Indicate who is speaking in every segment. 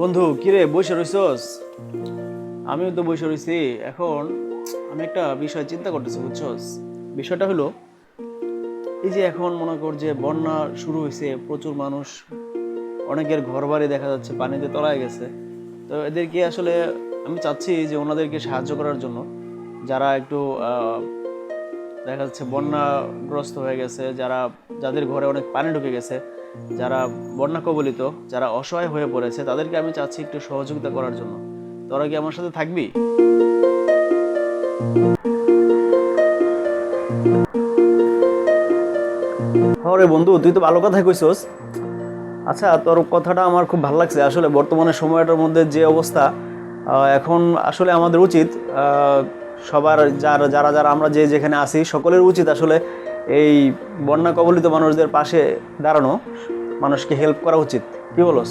Speaker 1: বন্ধু, কিরে, বসে রইছস? আমিও তো বসে রইছি। এখন আমি একটা বিষয় চিন্তা করতেছি, বুঝছস? বিষয়টা হলো, এই যে এখন মনে কর যে বন্যা শুরু হয়েছে প্রচুর মানুষ, অনেকের ঘর বাড়ি দেখা যাচ্ছে, পানিতে তলায় গেছে। তো এদেরকে আসলে আমি চাচ্ছি যে ওনাদেরকে সাহায্য করার জন্য, যারা একটু দেখা যাচ্ছে বন্যাগ্রস্ত হয়ে গেছে, যারা, যাদের ঘরে অনেক পানি ঢুকে গেছে যারা বন্যা কবলিত, যারা অসহায় হয়ে পড়েছে, তাদেরকে আমি চাচ্ছি একটু সহযোগিতা করার জন্য। তোরা কি আমার সাথে থাকবি? হরে বন্ধু, তুই তো ভালো কথাই কইছস। আচ্ছা তোর কথাটা আমার খুব ভালো লাগছে। আসলে বর্তমানে সময়টার মধ্যে যে অবস্থা এখন আসলে আমাদের উচিত সবার যারা যারা যারা আমরা যে যেখানে আছি, সকলের উচিত আসলে এই বন্যা কবলিত মানুষদের পাশে দাঁড়ানো মানুষকে হেল্প করা উচিত। কি বলস?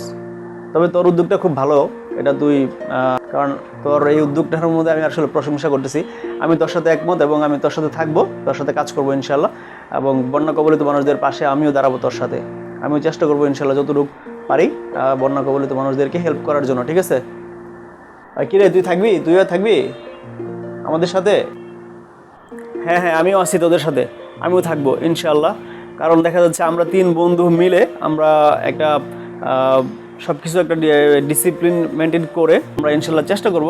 Speaker 1: তবে তোর উদ্যোগটা খুব ভালো। এটা তুই কারণ তোর এই উদ্যোগটার মধ্যে আমি আসলে প্রশংসা করতেছি। আমি তোর সাথে একমত এবং আমি তোর সাথে থাকব, তোর সাথে কাজ করব ইনশাল্লাহ এবং বন্যা কবলিত মানুষদের পাশে আমিও দাঁড়াবো তোর সাথে। আমিও চেষ্টা করব ইনশাল্লাহ যতটুকু পারি বন্যা কবলিত মানুষদেরকে হেল্প করার জন্য, ঠিক আছে? কিরে তুই থাকবি? তুইও থাকবি? আমাদের সাথে? হ্যাঁ হ্যাঁ আমিও আছি তোদের সাথে। আমিও থাকব ইনশাল্লাহ কারণ দেখা যাচ্ছে আমরা তিন বন্ধু মিলে আমরা একটা সব কিছু একটা ডিসিপ্লিন মেনটেন করে আমরা ইনশাল্লাহ চেষ্টা করব।